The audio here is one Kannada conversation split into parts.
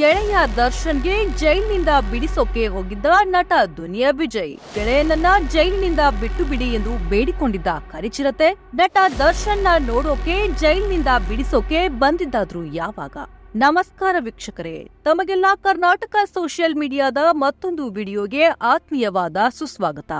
ಗೆಳೆಯ ದರ್ಶನ್ಗೆ ಜೈಲಿನಿಂದ ಬಿಡಿಸೋಕೆ ಹೋಗಿದ್ದ ನಟ ದುನಿಯಾ ವಿಜಯ್. ಗೆಳೆಯನನ್ನ ಜೈಲಿನಿಂದ ಬಿಟ್ಟು ಬಿಡಿ ಎಂದು ಬೇಡಿಕೊಂಡಿದ್ದ ಕರಿಚಿರತೆ, ನಟ ದರ್ಶನ್ನ ನೋಡೋಕೆ ಜೈಲಿನಿಂದ ಬಿಡಿಸೋಕೆ ಬಂದಿದ್ದಾದ್ರು ಯಾವಾಗ? ನಮಸ್ಕಾರ ವೀಕ್ಷಕರೇ, ತಮಗೆಲ್ಲ ಕರ್ನಾಟಕ ಸೋಷಿಯಲ್ ಮೀಡಿಯಾದ ಮತ್ತೊಂದು ವಿಡಿಯೋಗೆ ಆತ್ಮೀಯವಾದ ಸುಸ್ವಾಗತ.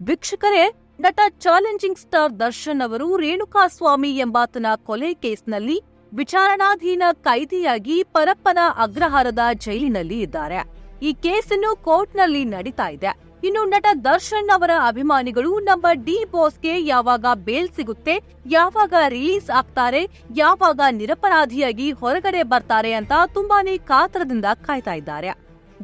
ವೀಕ್ಷಕರೇ, ನಟ ಚಾಲೆಂಜಿಂಗ್ ಸ್ಟಾರ್ ದರ್ಶನ್ ಅವರು ರೇಣುಕಾಸ್ವಾಮಿ ಎಂಬಾತನ ಕೊಲೆ ಕೇಸ್ನಲ್ಲಿ ವಿಚಾರಣಾಧೀನ ಕೈದಿಯಾಗಿ ಪರಪ್ಪನ ಅಗ್ರಹಾರದ ಜೈಲಿನಲ್ಲಿ ಇದ್ದಾರೆ. ಈ ಕೇಸನ್ನು ಕೋರ್ಟ್ನಲ್ಲಿ ನಡೀತಾ ಇದೆ. ಇನ್ನು ನಟ ದರ್ಶನ್ ಅವರ ಅಭಿಮಾನಿಗಳು ನಮ್ಮ ಡಿ ಬಾಸ್ಗೆ ಯಾವಾಗ ಬೇಲ್ ಸಿಗುತ್ತೆ, ಯಾವಾಗ ರಿಲೀಸ್ ಆಗ್ತಾರೆ, ಯಾವಾಗ ನಿರಪರಾಧಿಯಾಗಿ ಹೊರಗಡೆ ಬರ್ತಾರೆ ಅಂತ ತುಂಬಾನೇ ಕಾತರದಿಂದ ಕಾಯ್ತಾ ಇದ್ದಾರೆ.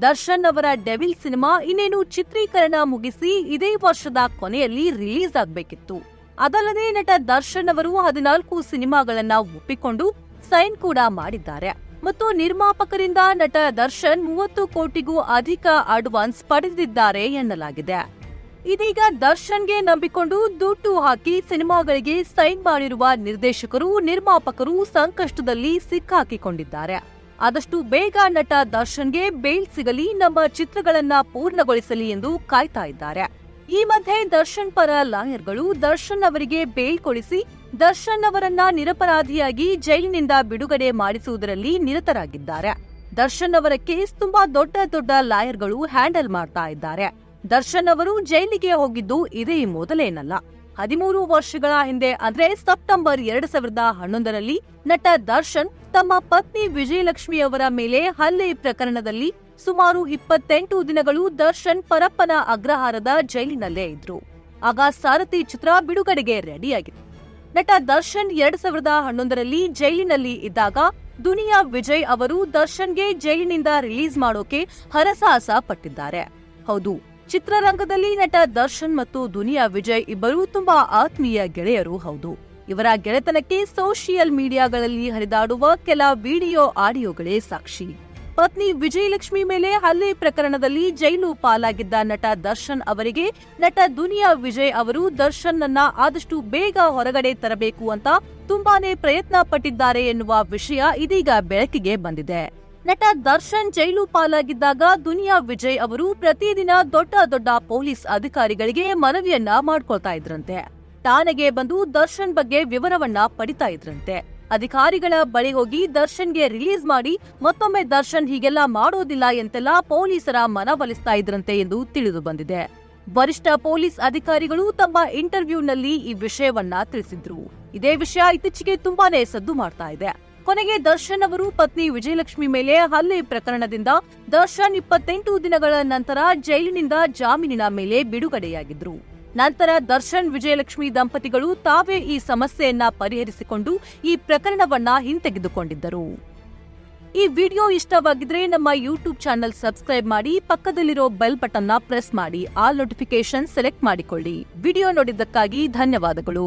ದರ್ಶನ್ ಅವರ ಡೆವಿಲ್ ಸಿನಿಮಾ ಇನ್ನೇನು ಚಿತ್ರೀಕರಣ ಮುಗಿಸಿ ಇದೇ ವರ್ಷದ ಕೊನೆಯಲ್ಲಿ ರಿಲೀಸ್ ಆಗಬೇಕಿತ್ತು. ಅದಲ್ಲದೆ ನಟ ದರ್ಶನ್ ಅವರು ಹದಿನಾಲ್ಕು ಸಿನಿಮಾಗಳನ್ನ ಒಪ್ಪಿಕೊಂಡು ಸೈನ್ ಕೂಡ ಮಾಡಿದ್ದಾರೆ. ಮತ್ತು ನಿರ್ಮಾಪಕರಿಂದ ನಟ ದರ್ಶನ್ ಮೂವತ್ತು ಕೋಟಿಗೂ ಅಧಿಕ ಅಡ್ವಾನ್ಸ್ ಪಡೆದಿದ್ದಾರೆ ಎನ್ನಲಾಗಿದೆ. ಇದೀಗ ದರ್ಶನ್ಗೆ ನಂಬಿಕೊಂಡು ದುಡ್ಡು ಹಾಕಿ ಸಿನಿಮಾಗಳಿಗೆ ಸೈನ್ ಮಾಡಿರುವ ನಿರ್ದೇಶಕರು, ನಿರ್ಮಾಪಕರು ಸಂಕಷ್ಟದಲ್ಲಿ ಸಿಕ್ಕಾಕಿಕೊಂಡಿದ್ದಾರೆ. ಆದಷ್ಟು ಬೇಗ ನಟ ದರ್ಶನ್ಗೆ ಬೇಲ್ ಸಿಗಲಿ, ನಮ್ಮ ಚಿತ್ರಗಳನ್ನ ಪೂರ್ಣಗೊಳಿಸಲಿ ಎಂದು ಕಾಯ್ತಾ ಇದ್ದಾರೆ. ಈ ಮಧ್ಯೆ ದರ್ಶನ್ ಪರ ಲಾಯರ್ಗಳು ದರ್ಶನ್ ಅವರಿಗೆ ಬೇಲ್ ಕೊಡಿಸಿ ದರ್ಶನ್ ಅವರನ್ನ ನಿರಪರಾಧಿಯಾಗಿ ಜೈಲಿನಿಂದ ಬಿಡುಗಡೆ ಮಾಡಿಸುವುದರಲ್ಲಿ ನಿರತರಾಗಿದ್ದಾರೆ. ದರ್ಶನ್ ಅವರ ಕೇಸ್ ತುಂಬಾ ದೊಡ್ಡ ದೊಡ್ಡ ಲಾಯರ್ಗಳು ಹ್ಯಾಂಡಲ್ ಮಾಡ್ತಾ ಇದ್ದಾರೆ. ದರ್ಶನ್ ಅವರು ಜೈಲಿಗೆ ಹೋಗಿದ್ದು ಇದೇ ಮೊದಲೇನಲ್ಲ. ಹದಿಮೂರು ವರ್ಷಗಳ ಹಿಂದೆ ಅಂದ್ರೆ ಸೆಪ್ಟೆಂಬರ್ ಎರಡ್ ಸಾವಿರದ ಹನ್ನೊಂದರಲ್ಲಿ ನಟ ದರ್ಶನ್ ತಮ್ಮ ಪತ್ನಿ ವಿಜಯಲಕ್ಷ್ಮಿ ಅವರ ಮೇಲೆ ಹಲ್ಲೆ ಪ್ರಕರಣದಲ್ಲಿ ಸುಮಾರು ಇಪ್ಪತ್ತೆಂಟು ದಿನಗಳು ದರ್ಶನ್ ಪರಪ್ಪನ ಅಗ್ರಹಾರದ ಜೈಲಿನಲ್ಲೇ ಇದ್ರು. ಆಗ ಸಾರಥಿ ಚಿತ್ರ ಬಿಡುಗಡೆಗೆ ರೆಡಿಯಾಗಿತ್ತು ನಟ ದರ್ಶನ್ ಎರಡ್ ಸಾವಿರದ ಹನ್ನೊಂದರಲ್ಲಿ ಜೈಲಿನಲ್ಲಿ ಇದ್ದಾಗ ದುನಿಯಾ ವಿಜಯ್ ಅವರು ದರ್ಶನ್ಗೆ ಜೈಲಿನಿಂದ ರಿಲೀಸ್ ಮಾಡೋಕೆ ಹರಸಾಹಸ ಪಟ್ಟಿದ್ದಾರೆ. ಹೌದು, ಚಿತ್ರರಂಗದಲ್ಲಿ ನಟ ದರ್ಶನ್ ಮತ್ತು ದುನಿಯಾ ವಿಜಯ್ ಇಬ್ಬರು ತುಂಬಾ ಆತ್ಮೀಯ ಗೆಳೆಯರು, ಹೌದು. ಇವರ ಗೆಳೆತನಕ್ಕೆ ಸೋಷಿಯಲ್ ಮೀಡಿಯಾಗಳಲ್ಲಿ ಹರಿದಾಡುವ ಕೆಲ ವಿಡಿಯೋ, ಆಡಿಯೋಗಳೇ ಸಾಕ್ಷಿ. ಪತ್ನಿ ವಿಜಯಲಕ್ಷ್ಮಿ ಮೇಲೆ ಹಲ್ಲೆ ಪ್ರಕರಣದಲ್ಲಿ ಜೈಲು ಪಾಲಾಗಿದ್ದ ನಟ ದರ್ಶನ್ ಅವರಿಗೆ ನಟ ದುನಿಯಾ ವಿಜಯ್ ಅವರು ದರ್ಶನ್ ನನ್ನ ಆದಷ್ಟು ಬೇಗ ಹೊರಗಡೆ ತರಬೇಕು ಅಂತ ತುಂಬಾನೇ ಪ್ರಯತ್ನ ಪಟ್ಟಿದ್ದಾರೆ ಎನ್ನುವ ವಿಷಯ ಇದೀಗ ಬೆಳಕಿಗೆ ಬಂದಿದೆ. ನಟ ದರ್ಶನ್ ಜೈಲು ಪಾಲಾಗಿದ್ದಾಗ ದುನಿಯಾ ವಿಜಯ್ ಅವರು ಪ್ರತಿದಿನ ದೊಡ್ಡ ದೊಡ್ಡ ಪೊಲೀಸ್ ಅಧಿಕಾರಿಗಳಿಗೆ ಮನವಿಯನ್ನ ಮಾಡ್ಕೊಳ್ತಾ ಇದ್ರಂತೆ. ಠಾಣೆಗೆ ಬಂದು ದರ್ಶನ್ ಬಗ್ಗೆ ವಿವರವನ್ನ ಪಡಿತಾ ಇದ್ರಂತೆ. ಅಧಿಕಾರಿಗಳ ಬಳಿ ಹೋಗಿ ದರ್ಶನ್ಗೆ ರಿಲೀಸ್ ಮಾಡಿ ಮತ್ತೊಮ್ಮೆ ದರ್ಶನ್ ಹೀಗೆಲ್ಲ ಮಾಡೋದಿಲ್ಲ ಎಂತೆಲ್ಲ ಪೊಲೀಸರ ಮನವೊಲಿಸ್ತಾ ಇದ್ರಂತೆ ಎಂದು ತಿಳಿದು ಬಂದಿದೆ. ವರಿಷ್ಠ ಪೊಲೀಸ್ ಅಧಿಕಾರಿಗಳು ತಮ್ಮ ಇಂಟರ್ವ್ಯೂನಲ್ಲಿ ಈ ವಿಷಯವನ್ನ ತಿಳಿಸಿದ್ರು. ಇದೇ ವಿಷಯ ಇತ್ತೀಚೆಗೆ ತುಂಬಾನೇ ಸದ್ದು ಮಾಡ್ತಾ ಇದೆ. ಕೊನೆಗೆ ದರ್ಶನ್ ಅವರು ಪತ್ನಿ ವಿಜಯಲಕ್ಷ್ಮಿ ಮೇಲೆ ಹಲ್ಲೆ ಪ್ರಕರಣದಿಂದ ದರ್ಶನ್ ಇಪ್ಪತ್ತೆಂಟು ದಿನಗಳ ನಂತರ ಜೈಲಿನಿಂದ ಜಾಮೀನಿನ ಮೇಲೆ ಬಿಡುಗಡೆಯಾಗಿದ್ರು. ನಂತರ ದರ್ಶನ್ ವಿಜಯಲಕ್ಷ್ಮಿ ದಂಪತಿಗಳು ತಾವೇ ಈ ಸಮಸ್ಯೆಯನ್ನ ಪರಿಹರಿಸಿಕೊಂಡು ಈ ಪ್ರಕರಣವನ್ನ ಹಿಂತೆಗೆದುಕೊಂಡಿದ್ದರು. ಈ ವಿಡಿಯೋ ಇಷ್ಟವಾಗಿದ್ರೆ ನಮ್ಮ ಯೂಟ್ಯೂಬ್ ಚಾನೆಲ್ ಸಬ್ಸ್ಕ್ರೈಬ್ ಮಾಡಿ, ಪಕ್ಕದಲ್ಲಿರೋ ಬೆಲ್ ಬಟನ್ನ ಪ್ರೆಸ್ ಮಾಡಿ, ಆಲ್ ನೋಟಿಫಿಕೇಶನ್ ಸೆಲೆಕ್ಟ್ ಮಾಡಿಕೊಳ್ಳಿ. ವಿಡಿಯೋ ನೋಡಿದ್ದಕ್ಕಾಗಿ ಧನ್ಯವಾದಗಳು.